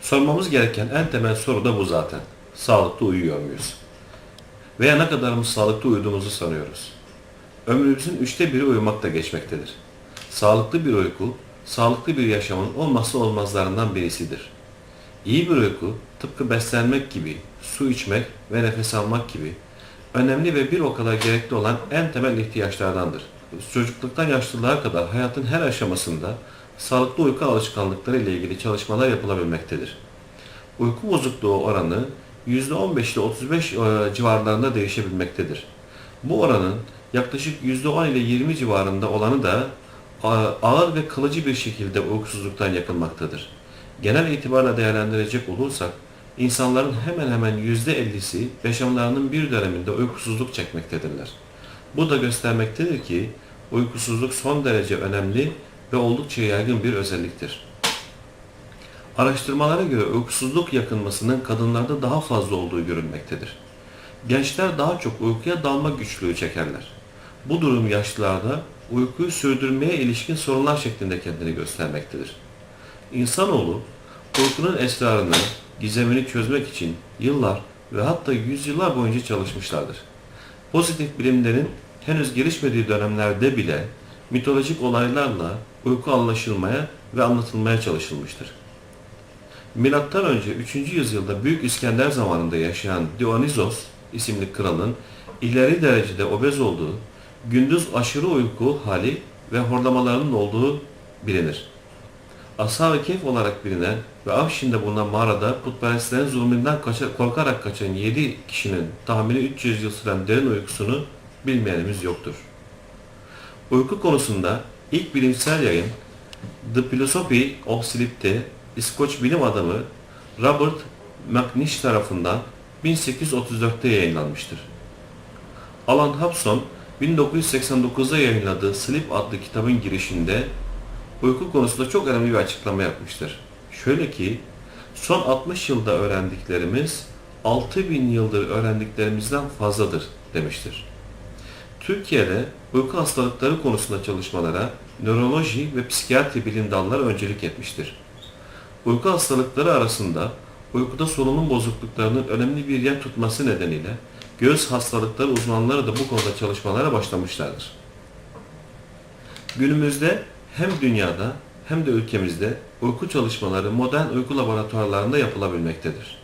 Sormamız gereken en temel soru da bu zaten. Sağlıklı uyuyor muyuz? Veya ne kadarımız sağlıklı uyuduğumuzu sanıyoruz. Ömrümüzün üçte biri uyumakta geçmektedir. Sağlıklı bir uyku, sağlıklı bir yaşamın olmazsa olmazlarından birisidir. İyi bir uyku, tıpkı beslenmek gibi, su içmek ve nefes almak gibi önemli ve bir o kadar gerekli olan en temel ihtiyaçlardandır. Çocukluktan yaşlılığa kadar hayatın her aşamasında sağlıklı uyku alışkanlıkları ile ilgili çalışmalar yapılabilmektedir. Uyku bozukluğu oranı %15 ile 35 e, civarlarında değişebilmektedir. Bu oranın yaklaşık %10 ile 20 civarında olanı da a- ağır ve kalıcı bir şekilde uykusuzluktan yakılmaktadır. Genel itibarla değerlendirecek olursak, insanların hemen hemen %50'si yaşamlarının bir döneminde uykusuzluk çekmektedirler. Bu da göstermektedir ki uykusuzluk son derece önemli ve oldukça yaygın bir özelliktir. Araştırmalara göre uykusuzluk yakınmasının kadınlarda daha fazla olduğu görülmektedir. Gençler daha çok uykuya dalma güçlüğü çekerler. Bu durum yaşlılarda uykuyu sürdürmeye ilişkin sorunlar şeklinde kendini göstermektedir. İnsanoğlu uykunun esrarını, gizemini çözmek için yıllar ve hatta yüzyıllar boyunca çalışmışlardır. Pozitif bilimlerin henüz gelişmediği dönemlerde bile mitolojik olaylarla uyku anlaşılmaya ve anlatılmaya çalışılmıştır. Milattan önce 3. yüzyılda Büyük İskender zamanında yaşayan Dionysos isimli kralın ileri derecede obez olduğu, gündüz aşırı uyku hali ve horlamalarının olduğu bilinir. Ashab-ı Kehf olarak bilinen ve Afşin'de bulunan mağarada putperestlerin zulmünden kaça- korkarak kaçan 7 kişinin tahmini 300 yıl süren derin uykusunu bilmeyenimiz yoktur. Uyku konusunda ilk bilimsel yayın The Philosophy of Sleep'te İskoç bilim adamı Robert McNish tarafından 1834'te yayınlanmıştır. Alan Hobson 1989'da yayınladığı Sleep adlı kitabın girişinde uyku konusunda çok önemli bir açıklama yapmıştır. Şöyle ki, son 60 yılda öğrendiklerimiz 6000 yıldır öğrendiklerimizden fazladır demiştir. Türkiye'de uyku hastalıkları konusunda çalışmalara nöroloji ve psikiyatri bilim dalları öncelik etmiştir. Uyku hastalıkları arasında uykuda solunum bozukluklarının önemli bir yer tutması nedeniyle göğüs hastalıkları uzmanları da bu konuda çalışmalara başlamışlardır. Günümüzde hem dünyada hem de ülkemizde uyku çalışmaları modern uyku laboratuvarlarında yapılabilmektedir.